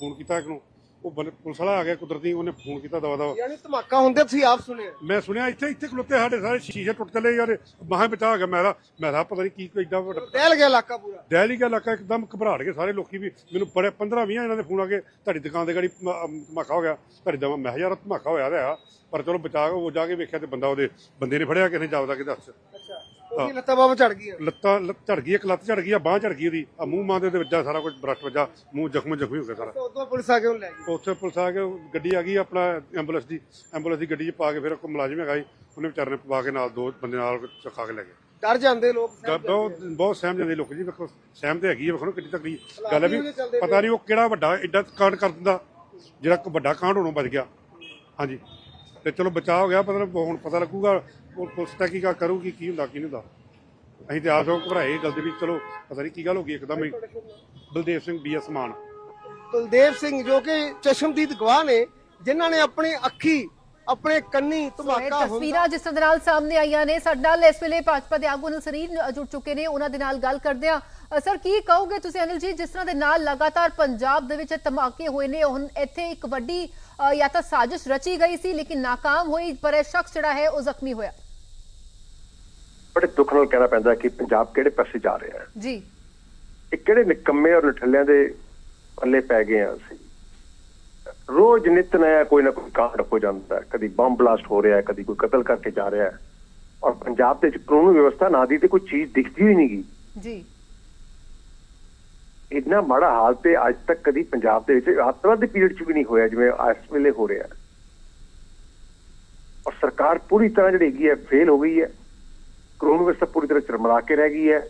Phone ਕੀਤਾ ਇੱਕ ਨੂੰ। ਉਹ ਬਲ- ਪੁਲਿਸ ਵਾਲਾ ਆ ਗਿਆ ਕੁਦਰਤੀ ਉਹਨੇ ਫੋਨ ਕੀਤਾ ਦਵਾ ਦਵਾ ਯਾਨੀ ਧਮਾਕਾ ਹੁੰਦੇ ਤੁਸੀਂ ਆਪ ਸੁਣਿਆ? ਮੈਂ ਸੁਣਿਆ ਇੱਥੇ ਇੱਥੇ ਖਲੋਤੇ ਸਾਡੇ ਸਾਰੇ ਸ਼ੀਸ਼ੇ ਟੁੱਟ ਚਲੇ ਯਾਰ ਮਹਾਂ ਬਚਾ ਗਿਆ ਮੈਂ ਕਿਹਾ ਮੈਂ ਕਿਹਾ ਪਤਾ ਨਹੀਂ ਕੀ ਕੋਈ ਏਡਾ ਵੱਡਾ ਗਿਆ ਇਲਾਕਾ ਪੂਰਾ। ਦਹਿਲੀ ਦਾ ਇਲਾਕਾ ਇੱਕਦਮ ਘਬਰਾਹਟ ਗਏ ਸਾਰੇ ਲੋਕੀ ਵੀ। ਮੈਨੂੰ ਬੜੇ 15 20 ਇਹਨਾਂ ਦੇ ਫੋਨ ਆ ਕੇ ਤੁਹਾਡੀ ਦੁਕਾਨ ਦੇ ਗਾੜੀ ਅਮ ਧਮਾਕਾ ਹੋ ਗਿਆ। ਤੁਹਾਡੀ ਦਵਾ ਮੈਂ ਕਿਹਾ ਯਾਰ ਧਮਾਕਾ ਹੋਇਆ ਰਿਹਾ ਪਰ ਚਲੋ ਬਚਾ ਕੇ ਉਹ ਜਾ ਕੇ ਵੇਖਿਆ ਤੇ ਬੰਦਾ ਉਹਦੇ ਬੰਦੇ ਨੇ ਫੜਿਆ ਕਿਸੇ ਨੇ ਜਾਪਦਾ ਕਿ ਦੱਸ ਉਹਦੀ ਲੱਤਾਂ ਬਾਹਾਂ ਝੜ ਗਈਆਂ। ਲੱਤਾਂ ਲੱਤ ਝੜ ਗਈ ਇੱਕ ਲੱਤ ਝੜ ਗਈ ਆ ਬਾਹ ਝੜ ਗਈ ਉਹਦੀ। ਆ ਮੂੰਹ ਮਾਂ ਦੇ ਉਹਦੇ ਵੱਜਾ ਸਾਰਾ ਕੁਝ ਬਰਸ਼ ਵੱਜਾ ਮੂੰਹ ਜ਼ਖਮ ਜ਼ਖਮੀ ਹੋ ਗਿਆ ਸਾਰਾ। ਤੇ ਉਦੋਂ ਪੁਲਿਸ ਆ ਕੇ ਉਹਨੂੰ ਲੈ ਗਈ। ਉੱਥੇ ਪੁਲਿਸ ਆ ਕੇ ਉਹ ਗੱਡੀ ਆ ਗਈ ਆਪਣਾ ਐਂਬੂਲੈਂਸ ਦੀ। ਐਂਬੂਲੈਂਸ ਦੀ ਗੱਡੀ 'ਚ ਪਾ ਕੇ ਫਿਰ ਇੱਕ ਮੁਲਾਜ਼ਮ ਹੈਗਾ ਸੀ ਉਹਨੇ ਵਿਚਾਰੇ ਨੇ ਪਾ ਕੇ ਨਾਲ ਦੋ ਬੰਦੇ ਨਾਲ ਚਖਾ ਕੇ ਲੈ ਗਏ। ਡਰ ਜਾਂਦੇ ਲੋਕ ਗ- ਬਹੁਤ ਬਹੁਤ ਸਹਿਮ ਜਾਂਦੇ ਲੋਕ ਜੀ ਵੇਖੋ ਸਹਿਮ ਤੇ ਹੈਗੀ ਹੈ ਵੇਖੋ ਨਾ ਕਿੰਨੀ ਤਕੜੀ। ਗੱਲ ਹੈ ਵੀ ਪਤਾ ਨਹੀਂ ਉਹ ਕਿਹੜਾ ਵੱਡਾ ਐਡਾ ਕਾਂਡ ਕਰ ਦਿੰਦਾ। ਜਿਹੜਾ ਵੱਡਾ ਕਾਂਡ ਹੋਣੋਂ ਬਚ ਗਿਆ। ਹਾਂਜੀ। ਤੇ ਚਲੋ ਬਚਾਅ ਹੋ ਗਿਆ ਨਹੀਂ ਹੁਣ ਪਤਾ ਲੱਗੂਗਾ ਉਹ ਪੁਲਿਸ ਤਹਿਕੀਕਾਤ ਕਰੂਗੀ ਕੀ ਹੁੰਦਾ ਕੀ ਨਹੀਂ ਹੁੰਦਾ। ਅਸੀਂ ਤੇ ਆਪ ਸੋ ਘਬਰਾਏ ਗੱਲ ਦੇ ਵੀ ਚਲੋ ਪਤਾ ਨਹੀਂ ਕੀ ਗੱਲ ਹੋ ਗਈ ਇੱਕਦਮ ਹੀ ਬਲਦੇਵ ਸਿੰਘ ਬੀਐਸ ਮਾਨ। ਕੁਲਦੇਵ ਸਿੰਘ ਜੋ ਕਿ ਚਸ਼ਮਦੀਦ ਗਵਾਹ ਨੇ ਜਿਨ੍ਹਾਂ ਨੇ ਆਪਣੀ ਅੱਖੀ ਆਪਣੇ ਕੰਨੀ ਇਹ ਧਮਾਕਾ ਹੁੰਦਾ। ਤਸਵੀਰਾਂ ਜਿਸ ਤਰ੍ਹਾਂ ਦੇ ਨਾਲ ਸਾਹਮਣੇ ਆਈਆਂ ਨੇ ਸਾਡੇ ਨਾਲ ਇਸ ਵੇਲੇ ਭਾਜਪਾ ਦੇ ਆਗੂ ਨਸਰੀਨ ਜੁੜ ਚੁੱਕੇ ਨੇ ਉਹਨਾਂ ਦੇ ਨਾਲ ਗੱਲ ਕਰਦੇ ਆ ਸਰ ਕੀ ਕਹੋਗੇ ਤੁਸੀਂ ਅਨਿਲ ਜੀ ਜਿਸ ਤਰ੍ਹਾਂ ਦੇ ਨਾਲ ਲਗਾਤਾਰ ਪੰਜਾਬ ਦੇ ਵਿੱਚ ਇਹ ਧਮਾਕੇ ਹੋਏ ਨੇ ਹੁਣ ਇੱਥੇ ਇੱਕ ਵੱਡੀ ਅ, ਜਾਂ ਤਾਂ ਸਾਜ਼ਿਸ਼ ਰਚੀ ਗਈ ਸੀ ਲੇਕਿਨ ਨਾਕਾਮ ਹੋਈ ਪਰ ਇਹ ਸ਼ਖਸ ਜਿਹੜਾ ਹੈ ਉਹ ਜ਼ਖਮੀ ਹੋਇਆ। ਬੜੇ ਦੁੱਖ ਨਾਲ ਕਹਿਣਾ ਪੈਂਦਾ ਕਿ ਪੰਜਾਬ ਕਿਹੜੇ ਪਾਸੇ ਜਾ ਰਿਹਾ ਹੈ? ਜੀ। ਇਹ ਕਿਹੜੇ ਨਿਕੰਮੇ ਔਰ ਨਠੱਲਿਆਂ ਦੇ ਪੱਲੇ ਪੈ ਗਏ ਆ ਅਸੀਂ? ਰੋਜ਼ ਨਿਤ ਨਇਆ ਕੋਈ ਨਾ ਕੋਈ ਕਾਂਡ ਹੋ ਜਾਂਦਾ ਕਦੀ ਬੰਬ ਬਲਾਸਟ ਹੋ ਰਿਹਾ ਹੈ ਕਦੀ ਕੋਈ ਕਤਲ ਕਰਕੇ ਜਾ ਰਿਹਾ ਹੈ। ਔਰ ਪੰਜਾਬ ਦੇ ਵਿੱਚ ਕਾਨੂੰਨ ਵਿਵਸਥਾ ਨਾ ਦੀ ਤੇ ਕੋਈ ਚੀਜ਼ ਦਿਖਦੀ ਹੀ ਨਹੀਂਗੀ ਜੀ। ਇੰਨਾ ਮਾੜਾ ਹਾਲ ਤੇ ਅੱਜ ਤੱਕ ਕਦੀ ਪੰਜਾਬ ਦੇ ਵਿੱਚ ਅੱਤਵਾਦ ਦੇ ਪੀਰੀਅਡ 'ਚ ਵੀ ਨਹੀਂ ਹੋਇਆ ਜਿਵੇਂ ਇਸ ਵੇਲੇ ਹੋ ਰਿਹਾ ਹੈ। ਔਰ ਸਰਕਾਰ ਪੂਰੀ ਤਰ੍ਹਾਂ ਜਿਹੜੀ ਹੈਗੀ ਹੈ ਫੇਲ ਹੋ ਗਈ ਹੈ। ਕਾਨੂੰਨ ਵਿਵਸਥਾ ਪੂਰੀ ਤਰ੍ਹਾਂ ਚਰਮਰਾ ਕੇ ਰਹਿ ਗਈ ਹੈ।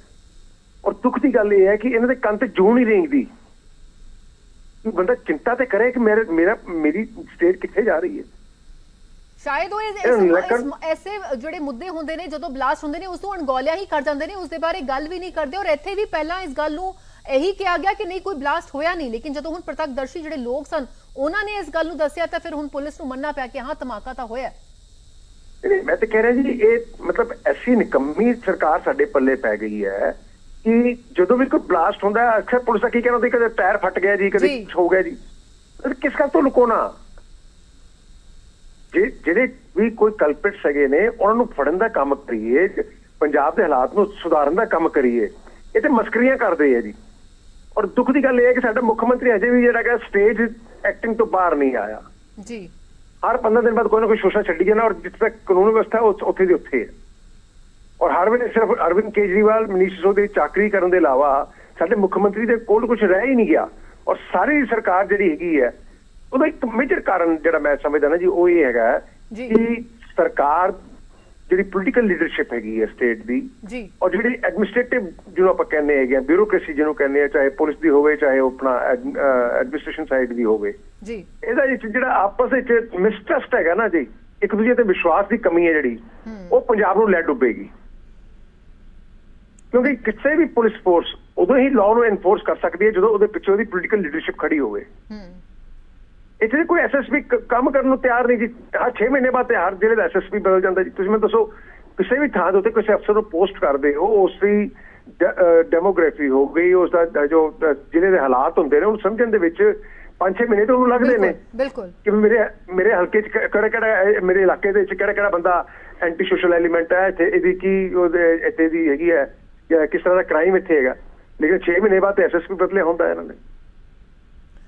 ਔਰ ਦੁੱਖ ਦੀ ਗੱਲ ਇਹ ਹੈ ਕਿ ਇਹਨਾਂ ਦੇ ਕੰਨ ਤੇ ਜੂੰ ਨਹੀਂ ਰੇਂਗਦੀ। ਬੰਦਾ ਚਿੰਤਾ ਤੇ ਕਰੇ ਕਿ ਮੇਰੇ ਮੇਰਾ ਮੇਰੀ ਸਟੇਟ ਕਿੱਥੇ ਜਾ ਰਹੀ ਹੈ? ਸ਼ਾਇਦ ਉਹ ਇਸ- ਐਸੇ ਜਿਹੜੇ ਮੁੱਦੇ ਹੁੰਦੇ ਨੇ ਜਦੋਂ ਬਲਾਸਟ ਹੁੰਦੇ ਨੇ ਉਸ ਨੂੰ ਅਣਗੌਲਿਆ ਹੀ ਕਰ ਜਾਂਦੇ ਨੇ ਉਸ ਦੇ ਬਾਰੇ ਗੱਲ ਵੀ ਨਹੀਂ ਕਰਦੇ। ਔਰ ਇੱਥੇ ਵੀ ਪਹਿਲਾਂ ਇਸ ਗੱਲ ਨੂੰ ਇਹੀ ਕਿਹਾ ਗਿਆ ਕਿ ਨਹੀਂ ਕੋਈ ਬਲਾਸਟ ਹੋਇਆ ਨਹੀਂ। ਲੇਕਿਨ ਜਦੋਂ ਹੁਣ ਪ੍ਰਤੱਖਦਰਸ਼ੀ ਜਿਹੜੇ ਲੋਕ ਸਨ ਉਹਨਾਂ ਨੇ ਇਸ ਗੱਲ ਨੂੰ ਦੱਸਿਆ ਤਾਂ ਫਿਰ ਹੁਣ ਪੁਲਿਸ ਨੂੰ ਮੰਨਣਾ ਪਿਆ ਕਿ ਹਾਂ ਧਮਾਕਾ ਤਾਂ ਹੋਇਆ। ਮੈਂ ਤਾਂ ਕਹਿ ਰਿਹਾ ਜੀ ਇਹ ਮਤਲਬ ਐਸੀ ਨਿਕੰਮੀ ਸਰਕਾਰ ਸਾਡੇ ਪੱਲੇ ਪੈ ਗਈ ਹੈ ਕਿ ਜਦੋਂ ਵੀ ਕੋਈ ਬਲਾਸਟ ਹੁੰਦਾ ਹੈ ਅਕਸਰ ਪੁਲਿਸ ਦਾ ਕੀ ਕਹਿਣਾ ਹੁੰਦੀ ਕਦੇ ਟਾਇਰ ਫਟ ਗਿਆ ਜੀ ਕਦੇ। ਕੁਛ ਹੋ ਗਿਆ ਜੀ। ਕਿਸ ਗੱਲ ਤੋਂ ਲੁਕੋਣਾ ਜੇ ਜਿਹੜੇ ਵੀ ਕੋਈ ਕਲਪਿਟਸ ਹੈਗੇ ਨੇ ਉਹਨਾਂ ਨੂੰ ਫੜਨ ਦਾ ਕੰਮ ਕਰੀਏ ਪੰਜਾਬ ਦੇ ਹਾਲਾਤ ਨੂੰ ਸੁਧਾਰਨ ਦਾ ਕੰਮ ਕਰੀਏ ਇਹ ਤੇ ਮਸਕਰੀਆਂ ਕਰਦੇ ਆ ਜੀ। ਔਰ ਦੁੱਖ ਦੀ ਗੱਲ ਇਹ ਹੈ ਕਿ ਸਾਡਾ ਮੁੱਖ ਮੰਤਰੀ ਅਜੇ ਵੀ ਜਿਹੜਾ ਹੈ ਸਟੇਜ ਐਕਟਿੰਗ ਤੋਂ ਬਾਹਰ ਨਹੀਂ ਆਇਆ। ਜੀ। ਹਰ 15 ਦਿਨ ਬਾਅਦ ਕੋਈ ਨਾ ਕੋਈ ਸ਼ੋਸ਼ਾ ਛੱਡੀ ਜਾਣਾ ਔਰ ਜਿੱਥੇ ਤੱਕ ਕਾਨੂੰਨ ਵਿਵਸਥਾ ਉੱਥੇ ਦੀ ਉੱਥੇ ਹੈ ਔਰ ਹਰ ਵੇਲੇ ਸਿਰਫ ਅਰਵਿੰਦ ਕੇਜਰੀਵਾਲ ਮਨੀਸ਼ ਦੇ ਚਾਕਰੀ ਕਰਨ ਦੇ ਇਲਾਵਾ ਸਾਡੇ ਮੁੱਖ ਮੰਤਰੀ ਦੇ ਕੋਲ ਕੁਝ ਰਹਿ ਹੀ ਨਹੀਂ ਗਿਆ ਔਰ ਸਾਰੀ ਸਰਕਾਰ ਜਿਹੜੀ ਹੈਗੀ ਹੈ ਉਹਦਾ ਇੱਕ ਮੇਜਰ ਕਾਰਨ ਜਿਹੜਾ ਮੈਂ ਸਮਝਦਾ ਨਾ ਜੀ ਉਹ ਇਹ ਹੈਗਾ ਜੀ। ਕਿ ਸਰਕਾਰ ਜਿਹੜੀ ਪੋਲੀਟੀਕਲ ਲੀਡਰਸ਼ਿਪ ਹੈਗੀ ਹੈ ਸਟੇਟ ਦੀ ਜੀ। ਔਰ ਜਿਹੜੀ ਐਡਮਿਨਿਸਟ੍ਰੇਟਿਵ ਜਿਹਨੂੰ ਆਪਾਂ ਕਹਿੰਦੇ ਹੈਗੇ ਬਿਊਰੋਕ੍ਰੇਸੀ ਜਿਹਨੂੰ ਕਹਿੰਦੇ ਆ ਚਾਹੇ ਪੁਲਿਸ ਦੀ ਹੋਵੇ ਚਾਹੇ ਆਪਣਾ ਐਡਮਿਨਿਸਟ੍ਰੇਸ਼ਨ ਸਾਈਡ ਦੀ ਹੋਵੇ। ਜੀ। ਇਹਦਾ ਜਿਹੜਾ ਆਪਸ ਵਿੱਚ ਮਿਸਟਰਸਟ ਹੈਗਾ ਨਾ ਜੀ ਇੱਕ ਦੂਜੇ ਤੇ ਵਿਸ਼ਵਾਸ ਦੀ ਕਮੀ ਹੈ ਜਿਹੜੀ ਉਹ ਪੰਜਾਬ ਨੂੰ ਲੈ ਡੁੱਬੇਗੀ। ਕਿਉਂਕਿ ਕਿਸੇ ਵੀ ਪੁਲਿਸ ਫੋਰਸ ਉਦੋਂ ਹੀ ਲਾਅ ਨੂੰ ਐਨਫੋਰਸ ਕਰ ਸਕਦੀ ਹੈ ਜਦੋਂ ਉਹਦੇ ਪਿੱਛੇ ਉਹਦੀ ਪੋਲੀਟੀਕਲ ਲੀਡਰਸ਼ਿਪ ਖੜੀ ਹੋਵੇ। ਹੂੰ। ਇੱਥੇ ਕੋਈ ਐਸਐਸਪੀ ਕੰਮ ਕਰਨ ਨੂੰ ਤਿਆਰ ਨਹੀਂ ਜੀ। ਹਰ 6 ਮਹੀਨੇ ਬਾਅਦ ਤੇ ਹਰ ਜ਼ਿਲ੍ਹੇ ਦਾ ਐਸਐਸਪੀ ਬਦਲ ਜਾਂਦਾ ਜੀ। ਤੁਸੀਂ ਮੈਨੂੰ ਦੱਸੋ ਕਿਸੇ ਵੀ ਥਾਂ ਦੇ ਉੱਤੇ ਕਿਸੇ ਅਫਸਰ ਨੂੰ ਪੋਸਟ ਕਰਦੇ ਹੋ ਉਸ ਦੀ ਡੈਮੋਗ੍ਰਾਫੀ ਹੋ ਗਈ ਉਸ ਦਾ ਜੋ ਜ਼ਿਲ੍ਹੇ ਦੇ ਹਾਲਾਤ ਹੁੰਦੇ ਨੇ ਉਹਨੂੰ ਸਮਝਣ ਦੇ ਵਿੱਚ 5-6 ਮਹੀਨੇ ਤਾਂ ਉਹਨੂੰ ਲੱਗਦੇ ਨੇ। ਬਿਲਕੁਲ ਕਿ ਮੇਰੇ ਮੇਰੇ ਹਲਕੇ ਚ ਕਿਹੜਾ ਕਿਹੜਾ ਮੇਰੇ ਇਲਾਕੇ ਦੇ ਵਿੱਚ ਕਿਹੜਾ ਕਿਹੜਾ ਬੰਦਾ ਐਂਟੀ ਸੋਸ਼ਲ ਐਲੀਮੈਂਟ ਹੈ ਇੱਥੇ ਇਹਦੀ ਕੀ ਉਹਦੇ ਇੱਥੇ ਦੀ ਹੈਗੀ ਹੈ ਜਾਂ ਕਿਸ ਤਰ੍ਹਾਂ ਦਾ ਕ੍ਰਾਈਮ ਇੱਥੇ ਹੈਗਾ। ਲੇਕਿਨ 6 ਮਹੀਨੇ ਬਾਅਦ ਐਸਐਸਪੀ ਬਦਲੇ ਹੁੰਦਾ ਇਹਨਾਂ ਨੇ।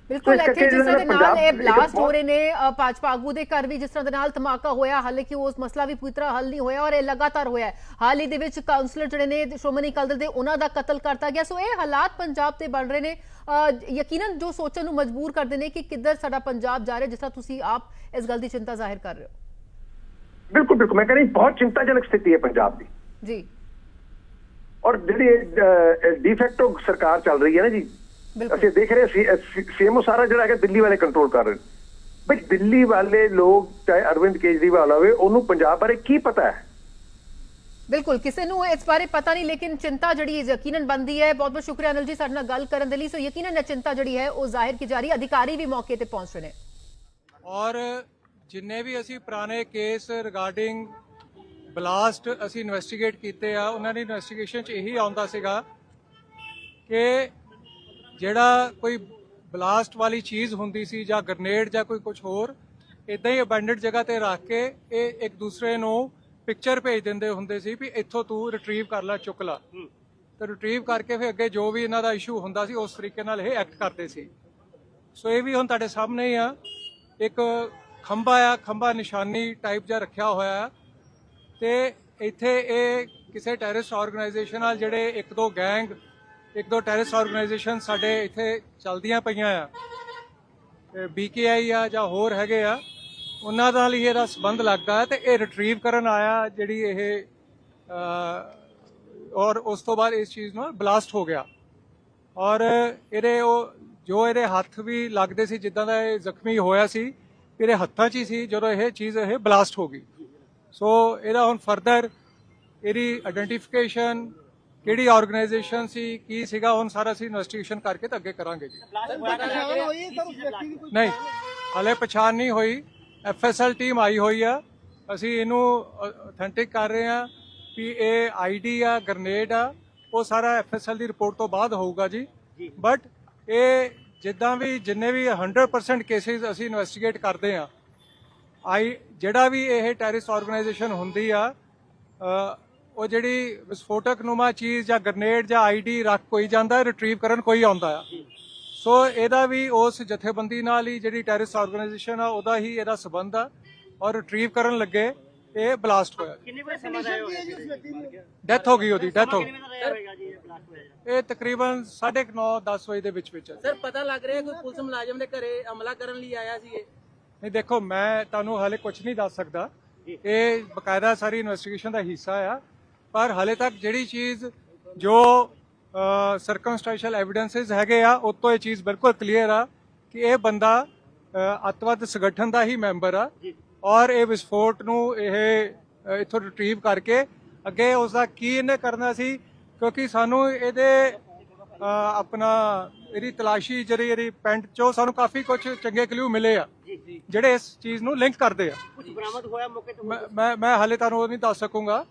ਬਿਲਕੁਲ ਇੱਥੇ ਜਿਸ ਤਰ੍ਹਾਂ ਦੇ ਨਾਲ ਇਹ ਬਲਾਸਟ ਹੋ ਰਹੇ ਨੇ ਭਾਜਪਾ ਆਗੂ ਦੇ ਘਰ ਵੀ ਜਿਸ ਤਰ੍ਹਾਂ ਦੇ ਨਾਲ ਧਮਾਕਾ ਹੋਇਆ ਹਾਲੇ ਕਿ ਉਸ ਮਸਲਾ ਵੀ ਪੂਰੀ ਤਰ੍ਹਾਂ ਹੱਲ ਨਹੀਂ ਹੋਇਆ ਔਰ ਇਹ ਲਗਾਤਾਰ ਹੋਇਆ ਹੈ। ਹਾਲ ਹੀ ਦੇ ਵਿੱਚ ਕਾਉਂਸਲਰ ਜਿਹੜੇ ਨੇ ਸ਼੍ਰੋਮਣੀ ਅਕਾਲੀ ਦਲ ਦੇ ਉਹਨਾਂ ਦਾ ਕਤਲ ਕਰਤਾ ਗਿਆ। ਸੋ ਇਹ ਹਾਲਾਤ ਪੰਜਾਬ ਤੇ ਬਣ ਰਹੇ ਨੇ। ਯਕੀਨਨ ਜੋ ਸੋਚਣ ਨੂੰ ਮਜਬੂਰ ਕਰਦੇ ਨੇ ਕਿ ਕਿੱਧਰ ਸਾਡਾ ਪੰਜਾਬ ਜਾ ਰਿਹਾ ਜਿਸ ਤਰ੍ਹਾਂ ਤੁਸੀਂ ਆਪ ਇਸ ਗੱਲ ਦੀ ਚਿੰਤਾ ਜ਼ਾਹਿਰ ਕਰ ਰਹੇ ਹੋ। ਬਿਲਕੁਲ ਬਿਲਕੁਲ। ਮੈਂ ਕਹਿੰਦਾ ਬਹੁਤ ਚਿੰਤਾਜਨਕ ਸਥਿਤੀ ਹੈ ਪੰਜਾਬ ਦੀ। ਜੀ। ਔਰ ਜਿਹੜੀ ਡਿਫੈਕਟੋ ਸਰਕਾਰ ਚੱਲ ਰਹੀ ਹੈ ਨਾ ਜੀ ਅਸੀਂ ਦੇਖ ਰਹੇ ਸੀ ਸੀਐਮਓ ਸਾਰਾ ਜਿਹੜਾ ਹੈਗਾ ਦਿੱਲੀ ਵਾਲੇ ਕੰਟਰੋਲ ਕਰ ਰਹੇ ਨੇ। ਬਈ ਦਿੱਲੀ ਵਾਲੇ ਲੋਕ ਚਾਹੇ ਅਰਵਿੰਦ ਕੇਜਰੀਵਾਲ ਹੋਵੇ ਉਹਨੂੰ ਪੰਜਾਬ ਬਾਰੇ ਕੀ ਪਤਾ ਹੈ? ਬਿਲਕੁਲ ਕਿਸੇ ਨੂੰ ਇਸ ਬਾਰੇ ਪਤਾ ਨਹੀਂ ਲੇਕਿਨ ਚਿੰਤਾ ਜਿਹੜੀ ਯਕੀਨਨ ਬੰਦੀ ਹੈ। ਬਹੁਤ ਬਹੁਤ ਸ਼ੁਕਰੀਆ ਅਨਿਲ ਜੀ ਸਾਡੇ ਨਾਲ ਗੱਲ ਕਰਨ ਦੇ ਲਈ। ਸੋ ਯਕੀਨਨ ਇਹ ਚਿੰਤਾ ਜਿਹੜੀ ਹੈ ਉਹ ਜ਼ਾਹਿਰ ਕੀ ਜਾ ਰਹੀ ਹੈ। ਅਧਿਕਾਰੀ ਵੀ ਮੌਕੇ ਤੇ ਪਹੁੰਚ ਰਹੇ ਨੇ। ਔਰ ਜਿੰਨੇ ਵੀ ਅਸੀਂ ਪੁਰਾਣੇ ਕੇਸ ਰਿਗਾਰਡਿੰਗ ਬਲਾਸਟ ਅਸੀਂ ਇਨਵੈਸਟੀਗੇਟ ਕੀਤੇ ਆ ਉਹਨਾਂ ਦੀ ਇਨਵੈਸਟੀਗੇਸ਼ਨ 'ਚ ਇਹੀ ਆਉਂਦਾ ਸੀਗਾ ਕਿ ਜਿਹੜਾ ਕੋਈ ਬਲਾਸਟ ਵਾਲੀ ਚੀਜ਼ ਹੁੰਦੀ ਸੀ ਜਾਂ ਗ੍ਰਨੇਡ ਜਾਂ ਕੋਈ ਕੁਝ ਹੋਰ ਇਦਾਂ ਹੀ ਅਬੈਂਡਡ ਜਗ੍ਹਾ ਤੇ ਰੱਖ ਕੇ ਇਹ ਇੱਕ ਦੂਸਰੇ ਨੂੰ ਪਿਕਚਰ ਭੇਜ ਦਿੰਦੇ ਹੁੰਦੇ ਸੀ ਵੀ ਇੱਥੋਂ ਤੂੰ ਰਿਟਰੀਵ ਕਰ ਲੈ ਚੁੱਕ ਲੈ। ਤੇ ਰਿਟਰੀਵ ਕਰਕੇ ਫਿਰ ਅੱਗੇ ਜੋ ਵੀ ਇਹਨਾਂ ਦਾ ਇਸ਼ੂ ਹੁੰਦਾ ਸੀ ਉਸ ਤਰੀਕੇ ਨਾਲ ਇਹ ਐਕਟ ਕਰਦੇ ਸੀ। ਸੋ ਇਹ ਵੀ ਹੁਣ ਤੁਹਾਡੇ ਸਾਹਮਣੇ ਹੀ ਆ। ਇੱਕ ਖੰਭਾ ਆ ਖੰਭਾ ਨਿਸ਼ਾਨੀ ਟਾਈਪ ਜਿਹਾ ਰੱਖਿਆ ਹੋਇਆ ਆ। ਤੇ ਇੱਥੇ ਇਹ ਕਿਸੇ ਟੈਰਰਿਸਟ ਆਰਗੇਨਾਈਜੇਸ਼ਨ ਨਾਲ ਜਿਹੜੇ ਇੱਕ ਦੋ ਗੈਂਗ ਇੱਕ ਦੋ ਟੈਰਰਿਸਟ ਆਰਗੇਨਾਈਜੇਸ਼ਨ ਸਾਡੇ ਇੱਥੇ ਚੱਲਦੀਆਂ ਪਈਆਂ ਆ। ਬੀਕੇਆਈ ਆ ਜਾਂ ਹੋਰ ਹੈਗੇ ਆ, ਉਹਨਾਂ ਨਾਲ ਹੀ ਇਹਦਾ ਸੰਬੰਧ ਲੱਗਦਾ ਹੈ ਤੇ ਇਹ ਰਿਟਰੀਵ ਕਰਨ ਆਇਆ ਜਿਹੜੀ ਇਹ ਔਰ ਉਸ ਤੋਂ ਬਾਅਦ ਇਸ ਚੀਜ਼ ਨਾਲ ਬਲਾਸਟ ਹੋ ਗਿਆ। ਔਰ ਇਹਦੇ ਉਹ, ਜੋ ਇਹਦੇ ਹੱਥ ਵੀ ਲੱਗਦੇ ਸੀ, ਜਿੱਦਾਂ ਦਾ ਇਹ ਜ਼ਖਮੀ ਹੋਇਆ ਸੀ, ਇਹਦੇ ਹੱਥਾਂ 'ਚ ਹੀ ਸੀ, ਜਦੋਂ ਇਹ ਚੀਜ਼ ਇਹ ਬਲਾਸਟ ਹੋ ਗਈ। ਸੋ ਇਹਦਾ ਹੁਣ ਫਰਦਰ ਇਹਦੀ ਆਇਡੈਂਟੀਫਿਕੇਸ਼ਨ ਕਿਹੜੀ ਆਰਗੇਨਾਈਜੇਸ਼ਨ ਸੀ, ਕੀ ਸੀਗਾ, ਹੁਣ ਸਾਰਾ ਅਸੀਂ ਇਨਵੈਸਟੀਗੇਸ਼ਨ ਕਰਕੇ ਤੇ ਅੱਗੇ ਕਰਾਂਗੇ ਜੀ। ਨਹੀਂ, ਹਲੇ ਪਛਾਣ ਨਹੀਂ ਹੋਈ। ਐਫਐਸਐਲ ਟੀਮ ਆਈ ਹੋਈ ਆ। ਅਸੀਂ ਇਹਨੂੰ ਅਥੈਂਟਿਕ ਕਰ ਰਹੇ ਆ ਕਿ ਇਹ ਆਈਡੀ ਆ ਗ੍ਰਨੇਡ ਆ, ਉਹ ਸਾਰਾ ਐਫਐਸਐਲ ਦੀ ਰਿਪੋਰਟ ਤੋਂ ਬਾਅਦ ਹੋਊਗਾ ਜੀ। ਬਟ ਇਹ ਜਿੱਦਾਂ ਵੀ ਜਿੰਨੇ ਵੀ 100% ਕੇਸਿਸ ਅਸੀਂ ਇਨਵੈਸਟੀਗੇਟ ਕਰਦੇ ਆ ਆਈ, ਜਿਹੜਾ ਵੀ ਇਹ ਟੈਰਰਿਸਟ ਆਰਗੇਨਾਈਜੇਸ਼ਨ ਹੁੰਦੀ ਆ ਉਹ ਜਿਹੜੀ ਵਿਸਫੋਟਕ ਨੁਮਾ ਚੀਜ਼ ਜਾਂ ਗ੍ਰਨੇਡ ਜਾਂ ਆਈਡੀ ਰੱਖ ਕੋਈ ਜਾਂਦਾ ਰਿਟਰੀਵ ਕਰਨ ਕੋਈ ਆਉਂਦਾ ਆ। ਸੋ ਇਹਦਾ ਵੀ ਉਸ ਜਥੇਬੰਦੀ ਨਾਲ ਹੀ ਜਿਹੜੀ ਟੈਰਰਿਸਟ ਆਰਗੇਨਾਈਜੇਸ਼ਨ ਆ ਉਹਦਾ ਹੀ ਇਹਦਾ ਸਬੰਧ ਆ ਔਰ ਰਿਟਰੀਵ ਕਰਨ ਲੱਗੇ ਇਹ ਬਲਾਸਟ ਹੋਇਆ ਕਿੰਨੇ ਵਜੇ ਸਮਾਂ ਹੋਇਆ ਜੀ? ਡੈਥ ਹੋ ਗਈ ਉਹਦੀ ਡੈਥ ਹੋ ਗਈ। ਇਹ ਤਕਰੀਬਨ 9:30 10 ਵਜੇ ਦੇ ਵਿੱਚ ਵਿੱਚ ਸਰ ਪਤਾ ਲੱਗ ਰਿਹਾ ਕੋਈ ਪੁਲਿਸ ਮੁਲਾਜ਼ਮ ਦੇ ਘਰੇ ਹਮਲਾ ਕਰਨ ਲਈ ਆਇਆ ਸੀ ਇਹ? ਨਹੀਂ ਦੇਖੋ ਮੈਂ ਤੁਹਾਨੂੰ ਹਾਲੇ ਕੁਝ ਨਹੀਂ ਦੱਸ ਸਕਦਾ। ਇਹ ਬਕਾਇਦਾ ਸਾਰੀ ਇਨਵੈਸਟੀਗੇਸ਼ਨ ਦਾ ਹਿੱਸਾ ਆ। ਪਰ ਹਾਲੇ ਤੱਕ ਜਿਹੜੀ ਚੀਜ਼ ਜੋ ਸਰਕਮਸਟੈਂਸ਼ੀਅਲ ਐਵੀਡੈਂਸਸ ਹੈਗੇ ਆ ਉਹ ਤੋਂ ਇਹ ਚੀਜ਼ ਬਿਲਕੁਲ ਕਲੀਅਰ ਆ ਕਿ ਇਹ ਬੰਦਾ ਅੱਤਵਾਦ ਸੰਗਠਨ ਦਾ ਹੀ ਮੈਂਬਰ ਆ ਔਰ ਇਹ ਵਿਸਫੋਟ ਨੂੰ ਇਹ ਇੱਥੋਂ ਰਿਟਰੀਵ ਕਰਕੇ ਅੱਗੇ ਉਸ ਦਾ ਕੀ ਇਹਨੇ ਕਰਨਾ ਸੀ ਕਿਉਂਕਿ ਸਾਨੂੰ ਇਹਦੇ ਆਪਣਾ ਇਹਦੀ ਤਲਾਸ਼ੀ ਜਿਹੜੀ ਇਹਦੀ ਪੈਂਟ ਚੋਂ ਸਾਨੂੰ ਕਾਫੀ ਕੁਝ ਚੰਗੇ ਕਲੂ ਮਿਲੇ ਆ ਜਿਹੜੇ ਇਸ ਚੀਜ਼ ਨੂੰ ਲਿੰਕ ਕਰਦੇ ਆ। ਕੁਝ ਬਰਾਮਦ ਹੋਇਆ ਮੌਕੇ ਤੋਂ? ਮੈਂ ਮੈਂ ਮੈਂ ਹਾਲੇ ਤੁਹਾਨੂੰ ਉਹ ਨਹੀਂ ਦੱਸ ਸਕੂੰਗਾ।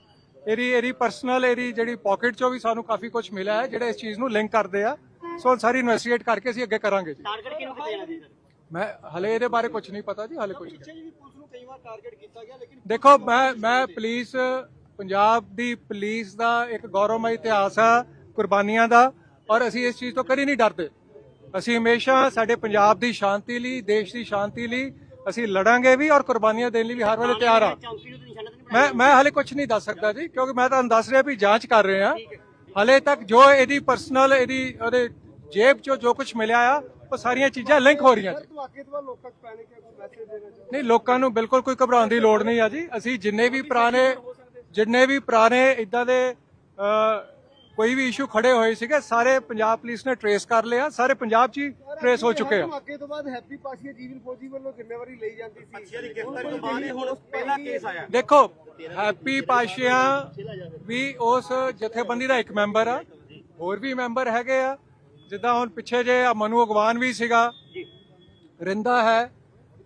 ਇਹਦੀ ਇਹਦੀ ਪਰਸਨਲ ਇਹਦੀ ਜਿਹੜੀ ਪਾਕਟ ਚੋਂ ਵੀ ਸਾਨੂੰ ਕਾਫੀ ਕੁਝ ਮਿਲਿਆ ਹੈ ਜਿਹੜੇ ਇਸ ਚੀਜ਼ ਨੂੰ ਲਿੰਕ ਕਰਦੇ ਆ। ਸੋ ਸਾਰੀ ਇਨਵੈਸਟੀਗੇਟ ਕਰਕੇ ਅਸੀਂ ਅੱਗੇ ਕਰਾਂਗੇ ਜੀ। ਟਾਰਗੇਟ ਕਿਹਨੂੰ ਕਿਤੇ ਜਾਣਾ ਸਰ ਮੈਂ ਹਲੇ ਇਹਦੇ ਬਾਰੇ ਕੁਝ ਨਹੀਂ ਪਤਾ ਜੀ ਹਲੇ ਕੁਝ ਨਹੀਂ। ਵੀ ਪੁਲਿਸ ਨੂੰ ਕਈ ਵਾਰ ਟਾਰਗੇਟ ਕੀਤਾ ਗਿਆ ਲੇਕਿਨ ਦੇਖੋ ਮੈਂ ਮੈਂ ਪੁਲਿਸ ਪੰਜਾਬ ਦੀ ਪੁਲਿਸ ਦਾ ਇੱਕ ਗੌਰਵਮਈ ਇਤਿਹਾਸ ਆ ਕੁਰਬਾਨੀਆਂ ਦਾ ਔਰ ਅਸੀਂ ਇਸ ਚੀਜ਼ ਤੋਂ ਕਦੀ ਨਹੀਂ ਡਰਦੇ। ਅਸੀਂ ਹਮੇਸ਼ਾ ਸਾਡੇ ਪੰਜਾਬ ਦੀ ਸ਼ਾਂਤੀ ਲਈ ਦੇਸ਼ ਦੀ ਸ਼ਾਂਤੀ ਲਈ ਅਸੀਂ ਲੜਾਂਗੇ ਵੀ ਔਰ ਕੁਰਬਾਨੀਆਂ ਦੇਣ ਲਈ ਵੀ ਹਰ ਵੇਲੇ ਤਿਆਰ ਆ। ਮੈਂ ਮੈਂ ਹਲੇ ਕੁਝ ਨਹੀਂ ਦੱਸ ਸਕਦਾ ਜੀ ਕਿਉਂਕਿ ਮੈਂ ਤੁਹਾਨੂੰ ਦੱਸ ਰਿਹਾ ਵੀ ਜਾਂਚ ਕਰ ਰਹੇ ਆ ਹਲੇ ਤੱਕ ਜੋ ਇਹਦੀ ਪਰਸਨਲ ਇਹਦੀ ਉਹਦੇ ਜੇਬ ਚੋਂ ਜੋ ਕੁਝ ਮਿਲਿਆ ਆ ਉਹ ਸਾਰੀਆਂ ਚੀਜ਼ਾਂ ਲਿੰਕ ਹੋ ਰਹੀਆਂ ਜੀ। ਨਹੀਂ ਲੋਕਾਂ ਨੂੰ ਬਿਲਕੁਲ ਕੋਈ ਘਬਰਾਉਣ ਦੀ ਲੋੜ ਨਹੀਂ ਆ ਜੀ। ਅਸੀਂ ਜਿੰਨੇ ਵੀ ਪੁਰਾਣੇ ਜਿੰਨੇ ਵੀ ਪੁਰਾਣੇ ਇਦਾਂ ਦੇ ਕੋਈ ਵੀ ਇਸ਼ੂ ਖੜੇ ਹੋਏ ਸੀਗੇ ਸਾਰੇ ਪੰਜਾਬ ਪੁਲਿਸ ਨੇ ਟਰੇਸ ਕਰ ਲਿਆ ਸਾਰੇ ਪੰਜਾਬ 'ਚ ਹੀ ਟਰੇਸ ਹੋ ਚੁੱਕੇ ਆ। ਧਮਾਕੇ ਤੋਂ ਬਾਅਦ ਹੈਪੀ ਪਾਸ਼ੀਆ ਜੀਵਨ ਫੌਜੀ ਵੱਲੋਂ ਜ਼ਿੰਮੇਵਾਰੀ ਲਈ ਜਾਂਦੀ ਸੀ। ਅੱਛਾ ਦੀ ਗ੍ਰਿਫਤਾਰੀ ਤੋਂ ਬਾਅਦ ਹੀ ਹੁਣ ਪਹਿਲਾ ਕੇਸ ਆਇਆ। ਦੇਖੋ ਹੈਪੀ ਪਾਸ਼ੀਆ ਵੀ ਉਸ ਜਥੇਬੰਦੀ ਦਾ ਇੱਕ ਮੈਂਬਰ ਆ ਹੋਰ ਵੀ ਮੈਂਬਰ ਹੈਗੇ ਆ। ਜਿੱਦਾਂ ਹੁਣ ਪਿੱਛੇ ਜੇ ਆ ਮਨੂ ਅਗਵਾਨ ਵੀ ਸੀਗਾ ਰਿੰਦਾ ਹੈ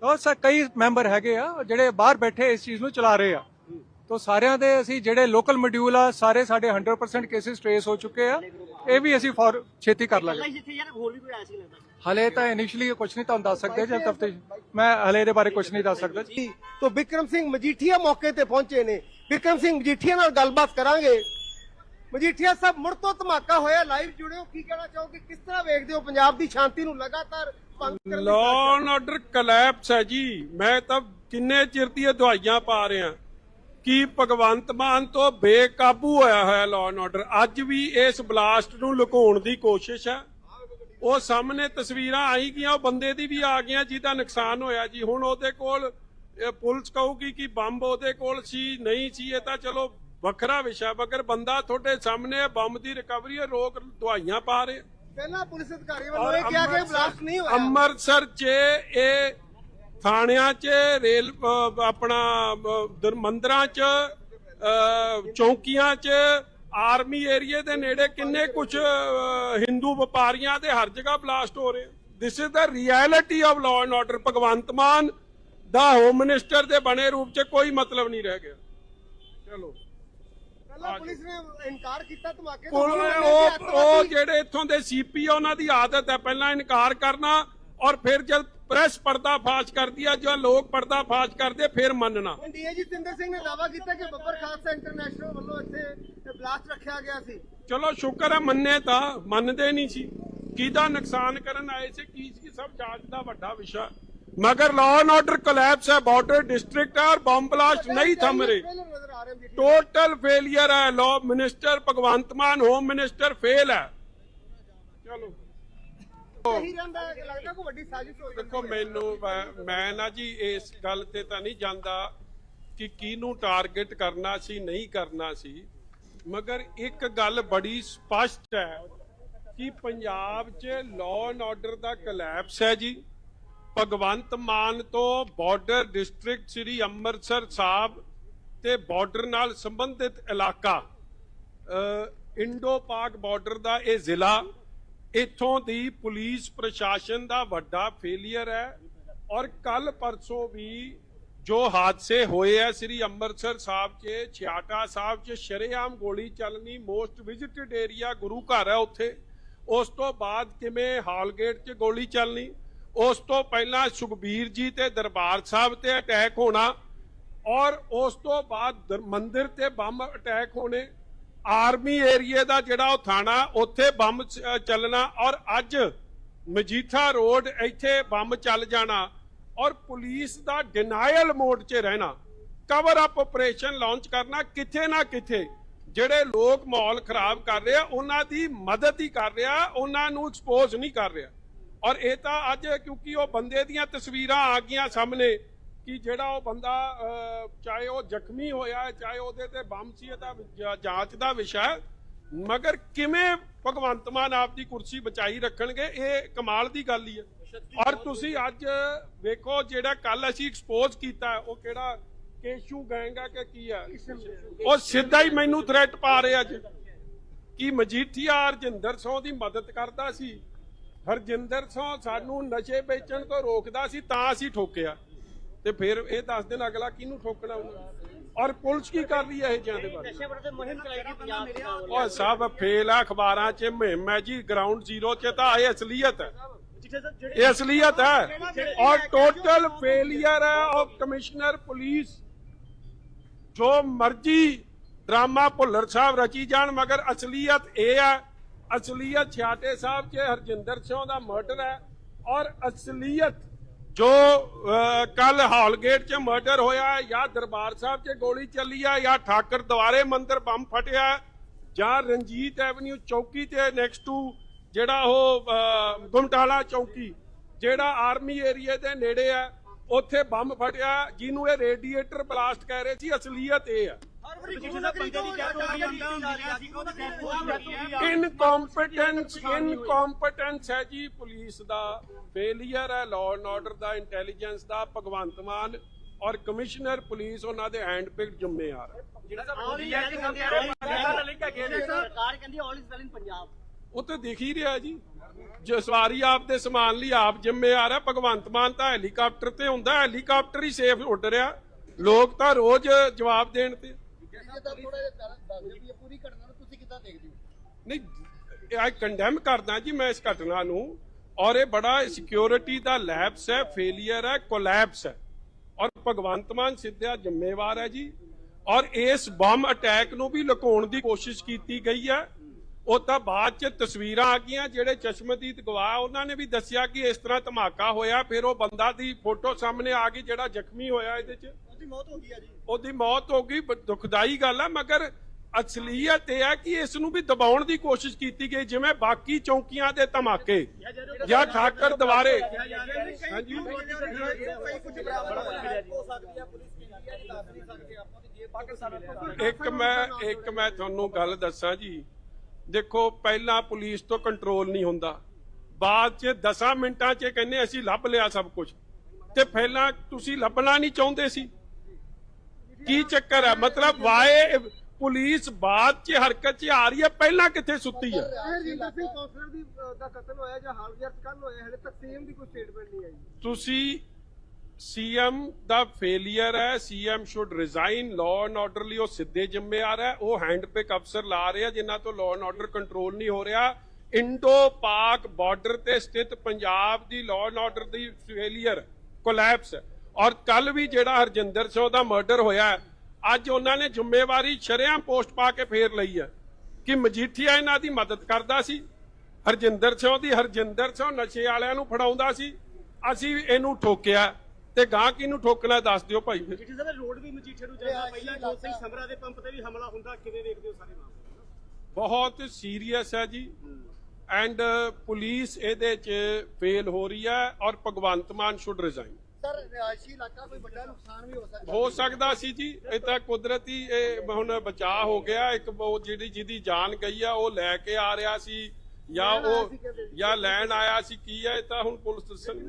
ਉਹ ਸ ਕਈ ਮੈਂਬਰ ਹੈਗੇ ਆ ਜਿਹੜੇ ਬਾਹਰ ਬੈਠੇ ਇਸ ਚੀਜ਼ ਨੂੰ ਚਲਾ ਰਹੇ ਆ। ਤੋ ਸਾਰਿਆਂ ਦੇ ਅਸੀਂ ਜਿਹੜੇ ਲੋਕਲ ਮੋਡਿਊਲ ਆ ਸਾਰੇ ਸਾਡੇ 100% ਕੇਸਿਸ ਟ੍ਰੇਸ ਹੋ ਚੁੱਕੇ ਆ। ਇਹ ਵੀ ਅਸੀਂ ਫੌਰ ਛੇਤੀ ਕਰ ਲਾਂਗੇ। ਪਹਿਲਾਂ ਜਿੱਥੇ ਯਾਰ ਹੋਰ ਵੀ ਕੋਈ ਆਇਆ ਸੀ ਲੱਗਦਾ? ਹਲੇ ਤਾਂ ਇਨੀਸ਼ੀਅਲੀ ਕੁਝ ਨਹੀਂ ਤੁਹਾਨੂੰ ਦੱਸ ਸਕਦੇ ਜਦ ਤਫਤੀਸ਼ ਮੈਂ ਹਲੇ ਇਹਦੇ ਬਾਰੇ ਕੁਝ ਨਹੀਂ ਦੱਸ ਸਕਦਾ। ਜੀ ਤੋਂ ਵਿਕਰਮ ਸਿੰਘ ਮਜੀਠੀਆ ਮੌਕੇ ਤੇ ਪਹੁੰਚੇ ਨੇ। ਵਿਕਰਮ ਸਿੰਘ ਮਜੀਠੀਆ ਨਾਲ ਗੱਲਬਾਤ ਕਰਾਂਗੇ। ਮਜੀਠੀਆ ਸਾਹਿਬ ਮੁੜ ਤੋਂ ਧਮਾਕਾ ਹੋਇਆ ਲਾਈਵ ਜੁੜਿਓ। ਕੀ ਕਹਿਣਾ ਚਾਹੋਗੇ? ਕਿਸ ਤਰ੍ਹਾਂ ਵੇਖਦੇ ਹੋ ਪੰਜਾਬ ਦੀ ਸ਼ਾਂਤੀ ਨੂੰ ਲਗਾਤਾਰ ਦੀ ਲਾਅ ਐਂਡ ਆਰਡਰ ਕਲੈਪਸ ਹੈ ਜੀ। ਮੈਂ ਤਾਂ ਕਿੰਨੇ ਚਿਰ ਦੀਆਂ ਦਵਾਈਆਂ ਪਾ ਰਿਹਾ। ਕਿ ਭਗਵੰਤ ਮਾਨ ਤੋਂ ਬੇਕਾਬੂ ਹੋਇਆ ਹੋਇਆ ਲਾਅ ਐਂਡ ਆਰਡਰ ਅੱਜ ਵੀ ਇਸ ਬਲਾਸਟ ਨੂੰ ਲੁਕਾਉਣ ਦੀ ਕੋਸ਼ਿਸ਼ ਹੈ। ਉਹ ਸਾਹਮਣੇ ਤਸਵੀਰਾਂ ਆਈ ਗਈਆਂ ਉਹ ਬੰਦੇ ਦੀ ਵੀ ਆ ਗਈਆਂ ਜਿਹਦਾ ਨੁਕਸਾਨ ਹੋਇਆ ਜੀ। ਹੁਣ ਉਹਦੇ ਕੋਲ ਇਹ ਪੁਲਿਸ ਕਹੂਗੀ ਕਿ ਬੰਬ ਉਹਦੇ ਕੋਲ ਸੀ ਨਹੀਂ ਸੀ ਇਹ ਤਾਂ ਚਲੋ ਵੱਖਰਾ ਵਿਸ਼ਾ ਮਗਰ ਬੰਦਾ ਤੁਹਾਡੇ ਸਾਹਮਣੇ ਬੰਬ ਦੀ ਰਿਕਵਰੀ ਹੈ ਲੋਕ ਦਵਾਈਆਂ ਪਾ ਰਹੇ। ਪਹਿਲਾਂ ਪੁਲਿਸ ਅਧਿਕਾਰੀ ਵੱਲੋਂ ਇਹ ਕਿਹਾ ਕਿ ਬਲਾਸਟ ਨਹੀਂ ਹੋਇਆ। ਅੰਮ੍ਰਿਤਸਰ 'ਚ ਇਹ ਥਾਣਿਆਂ 'ਚ ਰੇਲ ਆਪਣਾ ਮੰਦਰਾਂ 'ਚ ਚੌਂਕੀਆਂ 'ਚ ਆਰਮੀ ਏਰੀਏ ਦੇ ਨੇੜੇ ਕਿੰਨੇ ਕੁਝ ਹਿੰਦੂ ਵਪਾਰੀਆਂ ਦੇ ਹਰ ਜਗ੍ਹਾ ਬਲਾਸਟ ਹੋ ਰਹੇ this is the reality of law and order Bhagwant Mann the home minister ਦੇ ਬਣੇ ਰੂਪ 'ਚ ਕੋਈ ਮਤਲਬ ਨਹੀਂ ਰਹਿ ਗਿਆ। ਚਲੋ। ਪਹਿਲਾਂ ਪੁਲਿਸ ਨੇ ਇਨਕਾਰ ਕੀਤਾ ਧਮਾਕੇ ਉਹ ਜਿਹੜੇ ਇੱਥੋਂ ਦੇ ਸੀਪੀ ਉਹਨਾਂ ਦੀ ਆਦਤ ਹੈ ਪਹਿਲਾਂ ਇਨਕਾਰ ਕਰਨਾ ਔਰ ਫਿਰ ਜਦ ਪ੍ਰੈਸ ਪਰਦਾ ਫਾਸ਼ ਕਰਦੀ ਹੈ ਜੋ ਲੋਕ ਪਰਦਾ ਫਾਸ਼ ਕਰਦੇ ਫਿਰ ਮੰਨਣਾ। ਡੀਏਜੀ ਤਿੰਦਰ ਸਿੰਘ ਨੇ ਦਾਅਵਾ ਕੀਤਾ ਕਿ ਬੱਬਰ ਖਾਲਸਾ ਇੰਟਰਨੈਸ਼ਨਲ ਵੱਲੋਂ ਇੱਥੇ ਬਲਾਸਟ ਰੱਖਿਆ ਗਿਆ ਸੀ। ਚਲੋ ਸ਼ੁਕਰ ਹੈ ਮੰਨੇ ਤਾਂ ਮੰਨਦੇ ਨਹੀਂ ਸੀ। ਕਿਹਦਾ ਨੁਕਸਾਨ ਕਰਨ ਆਏ ਸੀ ਕੀ ਸੀ ਸਭ ਜਾਂਚ ਦਾ ਵੱਡਾ ਵਿਸ਼ਾ। ਮਗਰ ਲਾਅ ਐਂਡ ਆਰਡਰ ਕੋਲੈਪਸ ਹੈ ਬਾਰਡਰ ਡਿਸਟ੍ਰਿਕਟ ਹੈ ਔਰ ਬੰਬ ਬਲਾਸਟ ਨਹੀਂ ਥੰਮ ਰਹੇ। ਪਹਿਲੇ ਨਜ਼ਰ ਆ ਰਹੇ ਮਜੀਠੀਆ ਟੋਟਲ ਫੇਲਿਅਰ ਹੈ ਲਾਅ ਮਿਨਿਸਟਰ ਭਗਵੰਤ ਮਾਨ ਦੇਖੋ ਮੈਨੂੰ ਮੈਂ- ਨਾ ਜੀ ਇਸ ਗੱਲ ਤੇ ਤਾਂ ਨਹੀਂ ਜਾਂਦਾ ਕਿ ਕਿਹਨੂੰ ਟਾਰਗੇਟ ਕਰਨਾ ਸੀ ਨਹੀਂ ਕਰਨਾ ਸੀ। ਮਗਰ ਇੱਕ ਗੱਲ ਬੜੀ ਸਪਸ਼ਟ ਹੈ ਕਿ ਪੰਜਾਬ 'ਚ ਲਾਅ ਐਂਡ ਆਰਡਰ ਦਾ ਕਲੈਪਸ ਹੈ ਜੀ। ਭਗਵੰਤ ਮਾਨ ਤੋਂ ਬਾਰਡਰ ਡਿਸਟ੍ਰਿਕਟ ਸ੍ਰੀ ਅੰਮ੍ਰਿਤਸਰ ਸਾਹਿਬ ਤੇ ਬਾਰਡਰ ਨਾਲ ਸੰਬੰਧਿਤ ਇਲਾਕਾ ਇੰਡੋ ਪਾਕ ਬਾਰਡਰ ਦਾ ਇਹ ਜ਼ਿਲ੍ਹਾ ਇੱਥੋਂ ਦੀ ਪੁਲਿਸ ਪ੍ਰਸ਼ਾਸਨ ਦਾ ਵੱਡਾ ਫੇਲਿਅਰ ਹੈ ਔਰ ਕੱਲ ਪਰਸੋਂ ਵੀ ਜੋ ਹਾਦਸੇ ਹੋਏ ਆ, ਸ੍ਰੀ ਅੰਮ੍ਰਿਤਸਰ ਸਾਹਿਬ 'ਚ, ਛਿਆਟਾ ਸਾਹਿਬ 'ਚ, ਸ਼ਰੇਆਮ ਗੋਲੀ ਚੱਲਣੀ ਮੋਸਟ ਵਿਜ਼ਿਟਡ ਏਰੀਆ ਗੁਰੂ ਘਰ ਹੈ ਉੱਥੇ। ਉਸ ਤੋਂ ਬਾਅਦ ਕਿਵੇਂ ਹਾਲਗੇਟ 'ਚ ਗੋਲੀ ਚੱਲਣੀ? ਉਸ ਤੋਂ ਪਹਿਲਾਂ ਸੁਖਬੀਰ ਜੀ ਤੇ ਦਰਬਾਰ ਸਾਹਿਬ ਤੇ ਅਟੈਕ ਹੋਣਾ ਔਰ ਉਸ ਤੋਂ ਬਾਅਦ ਦਰ- ਮੰਦਿਰ ਤੇ ਬੰਬ ਅਟੈਕ ਹੋਣੇ। ਆਰਮੀ ਏਰੀਏ ਦਾ ਜਿਹੜਾ ਉਹ ਥਾਣਾ, ਉੱਥੇ ਬੰਬ ਚੱਲਣਾ ਔਰ ਅੱਜ ਮਜੀਠਾ ਰੋਡ ਇੱਥੇ ਬੰਬ ਚੱਲ ਜਾਣਾ ਔਰ ਪੁਲਿਸ ਦਾ ਡਿਨਾਇਲ ਮੋਡ 'ਚ ਰਹਿਣਾ। ਕਵਰ ਅਪ ਆਪਰੇਸ਼ਨ ਲਾਂਚ ਕਰਨਾ ਕਿਥੇ ਨਾ ਕਿਥੇ। ਜਿਹੜੇ ਲੋਕ ਮਾਹੌਲ ਖਰਾਬ ਕਰ ਰਹੇ ਆ, ਉਹਨਾਂ ਦੀ ਮਦਦ ਹੀ ਕਰ ਰਿਹਾ, ਉਹਨਾਂ ਨੂੰ ਐਕਸਪੋਜ਼ ਨਹੀਂ ਕਰ ਰਿਹਾ। ਔਰ ਇਹ ਤਾਂ ਅੱਜ ਕਿਉਂਕਿ ਉਹ ਬੰਦੇ ਦੀਆਂ ਤਸਵੀਰਾਂ ਆ ਗਈਆਂ ਸਾਹਮਣੇ ਕਿ ਜਿਹੜਾ ਉਹ ਬੰਦਾ ਅਹ, ਚਾਹੇ ਉਹ ਜ਼ਖਮੀ ਹੋਇਆ ਚਾਹੇ ਉਹਦੇ ਤੇ ਬੰਬ ਸੀ ਇਹਦਾ ਜਾਂਚ ਦਾ ਵਿਸ਼ਾ ਮਗਰ ਕਿਵੇਂ ਭਗਵੰਤ ਮਾਨ ਆਪ ਦੀ ਕੁਰਸੀ ਬਚਾਈ ਰੱਖਣਗੇ ਇਹ ਕਮਾਲ ਦੀ ਗੱਲ ਹੀ ਹੈ। ਔਰ ਤੁਸੀਂ ਅੱਜ ਵੇਖੋ ਜਿਹੜਾ ਕੱਲ ਅਸੀਂ ਐਕਸਪੋਜ਼ ਕੀਤਾ ਉਹ ਕਿਹੜਾ ਕੇਸ਼ੂ ਗੈਂਗ ਹੈ ਕਿ ਕੀ ਹੈ? ਉਹ ਸਿੱਧਾ ਹੀ ਮੈਨੂੰ ਥ੍ਰੈਟ ਪਾ ਰਿਹਾ ਅੱਜ। ਕਿ ਮਜੀਠੀਆ ਹਰਜਿੰਦਰ ਸਿੰਘ ਦੀ ਮਦਦ ਕਰਦਾ ਸੀ। ਹਰਜਿੰਦਰ ਸਿੰਘ ਸਾਨੂੰ ਨਸ਼ੇ ਵੇਚਣ ਤੋਂ ਰੋਕਦਾ ਸੀ ਤਾਂ ਅਸੀਂ ਠੋਕਿਆ। ਤੇ ਫਿਰ ਇਹ ਦੱਸ ਦਿਨ ਅਗਲਾ ਕਿਹਨੂੰ ਠੋਕਣਾ ਉਹਨਾਂ? ਔਰ ਪੁਲਿਸ ਕੀ ਕਰ ਰਹੀ ਹੈ ਇਹ ਜਿਹਾਂ ਦੇ ਬਾਰੇ? ਨਸ਼ੇ ਵਿਰੁੱਧ ਮੁਹਿੰਮ ਚਲਾਈ ਗਈ ਪੰਜਾਬ ਸਰਕਾਰ ਵੱਲੋਂ ਉਹ ਸਭ ਫੇਲ ਆ ਅਖਬਾਰਾਂ 'ਚ ਮੁਹਿੰਮ ਹੈ ਜੀ ਗਰਾਊਂਡ ਜ਼ੀਰੋ 'ਚ ਤਾਂ ਇਹ ਅਸਲੀਅਤ ਹੈ। ਇਹ ਅਸਲੀਅਤ ਹੈ। ਔਰ ਟੋਟਲ ਫੇਲਿਅਰ ਹੈ ਆਫ ਕਮਿਸ਼ਨਰ ਪੁਲਿਸ ਜੋ ਮਰਜ਼ੀ ਡਰਾਮਾ ਭੁੱਲਰ ਸਾਹਿਬ ਰਚੀ ਜਾਣ ਮਗਰ ਅਸਲੀਅਤ ਇਹ ਹੈ ਅਸਲੀਅਤ ਛਾਟੇ ਸਾਹਿਬ 'ਚ ਹਰਜਿੰਦਰ ਸਿੰਘ ਦਾ ਮਰਡਰ ਹੈ ਔਰ ਅਸਲੀਅਤ ਜੋ ਕੱਲ ਹਾਲਗੇਟ 'ਚ ਮਰਡਰ ਹੋਇਆ ਹੈ ਜਾਂ ਦਰਬਾਰ ਸਾਹਿਬ 'ਚ ਗੋਲੀ ਚੱਲੀ ਹੈ ਜਾਂ ਠਾਕਰ ਦੁਆਰੇ ਮੰਦਿਰ ਬੰਬ ਫਟਿਆ ਜਾਂ ਰਣਜੀਤ ਐਵਨਿਊ ਚੌਕੀ ਤੇ ਨੈਕਸਟ ਟੂ ਜਿਹੜਾ ਉਹ ਅਹ, ਗੁਮਟਾਲਾ ਚੌਕੀ ਜਿਹੜਾ ਆਰਮੀ ਏਰੀਆ ਦੇ ਨੇੜੇ ਹੈ ਉੱਥੇ ਬੰਬ ਫਟਿਆ ਜਿਹਨੂੰ ਇਹ ਰੇਡੀਏਟਰ ਬਲਾਸਟ ਕਹਿ ਰਹੇ ਸੀ ਅਸਲੀਅਤ ਇਹ ਹੈ। ਇਨਕੰਪੀਟੈਂਸ ਇਨਕੰਪੀਟੈਂਸ ਹੈ ਜੀ ਪੁਲਿਸ ਦਾ। ਫੇਲਿਅਰ ਹੈ ਲਾਅ ਐਂਡ ਆਰਡਰ ਦਾ ਇੰਟੈਲੀਜੈਂਸ ਦਾ ਭਗਵੰਤ ਮਾਨ ਔਰ ਕਮਿਸ਼ਨਰ ਪੁਲਿਸ ਉਹਨਾਂ ਦੇ ਹੈਂਡ ਪਿਕਡ ਜ਼ਿੰਮੇਵਾਰ ਹੈ। ਸਰਕਾਰ ਕਹਿੰਦੀ all is well in Punjab. ਉਹ ਤੇ ਦਿਖ ਹੀ ਰਿਹਾ ਜੀ। ਜੋ ਸਵਾਰੀ ਆਪ ਦੇ ਸਮਾਨ ਲਈ ਆਪ ਜ਼ਿੰਮੇਵਾਰ ਹੈ। ਭਗਵੰਤ ਮਾਨ ਤਾਂ ਹੈਲੀਕਾਪਟਰ ਤੇ ਹੁੰਦਾ ਹੈਲੀਕਾਪਟਰ ਹੀ ਸੇਫ ਉੱਡ ਰਿਹਾ। ਲੋਕ ਤਾਂ ਰੋਜ਼ ਜਵਾਬ ਦੇਣ ਤੇ। ਨਹੀਂ ਆਈ ਕੰਡੈਮ ਕਰਦਾ ਜੀ ਮੈਂ ਇਸ ਘਟਨਾ ਨੂੰ ਔਰ ਇਹ ਬੜਾ ਸਿਕਿਉਰਿਟੀ ਦਾ ਲੈਪਸ ਹੈ ਫੇਲਿਅਰ ਹੈ ਕੋਲੈਪਸ ਹੈ। ਔਰ ਭਗਵੰਤ ਮਾਨ ਸਿੱਧਾ ਜ਼ਿੰਮੇਵਾਰ ਹੈ ਜੀ। ਔਰ ਇਸ ਬੰਬ ਅਟੈਕ ਨੂੰ ਵੀ ਲੁਕਾਉਣ ਦੀ ਕੋਸ਼ਿਸ਼ ਕੀਤੀ ਗਈ ਹੈ। ਉਹ ਤਾਂ ਬਾਅਦ ਚ ਤਸਵੀਰਾਂ ਆ ਗਈਆਂ ਜਿਹੜੇ ਚਸ਼ਮਦੀਦ ਗਵਾਹ ਉਹਨਾਂ ਨੇ ਵੀ ਦੱਸਿਆ ਕਿ ਇਸ ਤਰ੍ਹਾਂ ਧਮਾਕਾ ਹੋਇਆ ਫਿਰ ਉਹ ਬੰਦਾ ਦੀ ਫੋਟੋ ਸਾਹਮਣੇ ਆ ਗਈ ਜਿਹੜਾ ਜ਼ਖਮੀ ਹੋਇਆ ਇਹਦੇ ਚ। ਉਹਦੀ ਮੌਤ ਹੋ ਗਈ ਜੀ। ਉਹਦੀ ਮੌਤ ਹੋ ਗਈ ਦੁਖਦਾਈ ਗੱਲ ਆ, ਮਗਰ ਅਸਲੀਅਤ ਇਹ ਆ ਕਿ ਇਸ ਨੂੰ ਵੀ ਦਬਾਉਣ ਦੀ ਕੋਸ਼ਿਸ਼ ਕੀਤੀ ਗਈ, ਜਿਵੇਂ ਬਾਕੀ ਚੌਕੀਆਂ ਦੇ ਧਮਾਕੇ ਜਾਂ ਠਾਕਰ ਦੁਆਰੇ। ਹਾਂਜੀ। ਇੱਕ ਮੈਂ ਇੱਕ ਮੈਂ ਤੁਹਾਨੂੰ ਗੱਲ ਦੱਸਾਂ ਜੀ। ਦੇਖੋ, ਪਹਿਲਾਂ ਪੁਲਿਸ ਤੋਂ ਕੰਟਰੋਲ ਨਹੀਂ ਹੁੰਦਾ। ਬਾਅਦ ਚ 10 ਮਿੰਟਾਂ ਚ ਕਹਿੰਦੇ ਅਸੀਂ ਲੱਭ ਲਿਆ ਸਭ ਕੁਝ ਤੇ ਪਹਿਲਾਂ ਤੁਸੀਂ ਲੱਭਣਾ ਨਹੀਂ ਚਾਹੁੰਦੇ ਸੀ। ਕੀ ਚੱਕਰ ਹੈ? ਮਤਲਬ ਵਾਏ ਪੁਲਿਸ ਬਾਅਦ ਚ ਹਰਕਤ ਚ ਆ ਰਹੀ ਹੈ ਪਹਿਲਾਂ ਕਿੱਥੇ ਸੁੱਤੀ ਹੈ? ਹਰਜਿੰਦਰ ਸਿੰਘ ਕੌਂਸਲਰ ਦੀ ਅ, ਦਾ ਕਤਲ ਹੋਇਆ ਜਾਂ ਹਾਲਗੇਟ ਕੱਲ ਹੋਇਆ ਹਲੇ ਤੱਕ ਸੀਐਮ ਦੀ ਕੋਈ ਸਟੇਟਮੈਂਟ ਨਹੀਂ ਆਈ। ਤੁਸੀਂ ਸੀਐਮ ਦਾ ਫੇਲਿਅਰ ਹੈ CM should resign law and order ਲਈ ਉਹ ਸਿੱਧੇ ਜ਼ਿੰਮੇਵਾਰ ਹੈ ਉਹ ਹੈਂਡ ਪਿਕ ਅਫਸਰ ਲਾ ਰਹੇ ਜਿਨ੍ਹਾਂ ਤੋਂ ਲਾਅ ਐਂਡ ਆਰਡਰ ਕੰਟਰੋਲ ਨਹੀਂ ਹੋ ਰਿਹਾ। ਇੰਡੋ ਪਾਕ ਬਾਰਡਰ ਤੇ ਸਥਿਤ ਪੰਜਾਬ ਦੀ ਲਾਅ ਐਂਡ ਆਰਡਰ ਦੀ ਫੇਲਿਅਰ ਕੋਲੈਪਸ ਔਰ ਕੱਲ ਵੀ ਜਿਹੜਾ ਹਰਜਿੰਦਰ ਸਿੰਘ ਦਾ ਮਰਡਰ ਹੋਇਆ ਅੱਜ ਉਹਨਾਂ ਨੇ ਜ਼ਿੰਮੇਵਾਰੀ ਸ਼ਰੇਆਮ ਪੋਸਟ ਪਾ ਕੇ ਫੇਰ ਲਈ ਹੈ ਕਿ ਮਜੀਠੀਆ ਇਹਨਾਂ ਦੀ ਮਦਦ ਕਰਦਾ ਸੀ ਹਰਜਿੰਦਰ ਸਿੰਘ ਦੀ ਹਰਜਿੰਦਰ ਸਿੰਘ ਨਸ਼ੇ ਵਾਲਿਆਂ ਨੂੰ ਫੜਾਉਂਦਾ ਸੀ ਅਸੀਂ ਇਹਨੂੰ ਠੋਕਿਆ ਤੇ ਗਾਂ ਕਿਹਨੂੰ ਠੋਕਣਾ ਦੱਸ ਦਿਓ ਭਾਈ। ਫਿਰ ਜਿੱਥੇ ਸਰ ਰੋਡ ਵੀ ਮਜੀਠੇ ਨੂੰ ਜਾਂਦਾ ਪਹਿਲਾਂ ਜੋਤ ਸਿੰਘ ਸਮਰਾ ਦੇ ਪੰਪ ਤੇ ਵੀ ਹਮਲਾ ਹੁੰਦਾ ਕਿਵੇਂ ਵੇਖਦੇ ਹੋ ਸਾਰੇ ਮਾਮਲੇ? ਬਹੁਤ ਸੀਰੀਅਸ ਹੈ ਜੀ। ਐਂਡ ਪੁਲਿਸ ਇਹਦੇ 'ਚ ਫੇਲ ਹੋ ਰਹੀ ਹੈ ਔਰ Bhagwant Mann should resign sir ਰਿਹਾਇਸ਼ੀ ਇਲਾਕਾ ਕੋਈ ਵੱਡਾ ਨੁਕਸਾਨ ਵੀ ਹੋ ਸਕਦਾ ਹੋ ਸਕਦਾ ਸੀ ਜੀ। ਇਹ ਤਾਂ ਕੁਦਰਤੀ ਇਹ ਹੁਣ ਬਚਾਅ ਹੋ ਗਿਆ। ਇੱਕ ਉਹ ਜਿਹੜੀ ਜਿਹਦੀ ਜਾਨ ਗਈ ਆ ਉਹ ਲੈ ਕੇ ਆ ਰਿਹਾ ਸੀ। ਜਾਂ ਉਹ ਜਾਂ ਲੈਣ ਆਇਆ ਸੀ। ਕੀ ਹੈ ਇਹ ਤਾਂ ਹੁਣ ਪੁਲਿਸ ਦੱਸਣ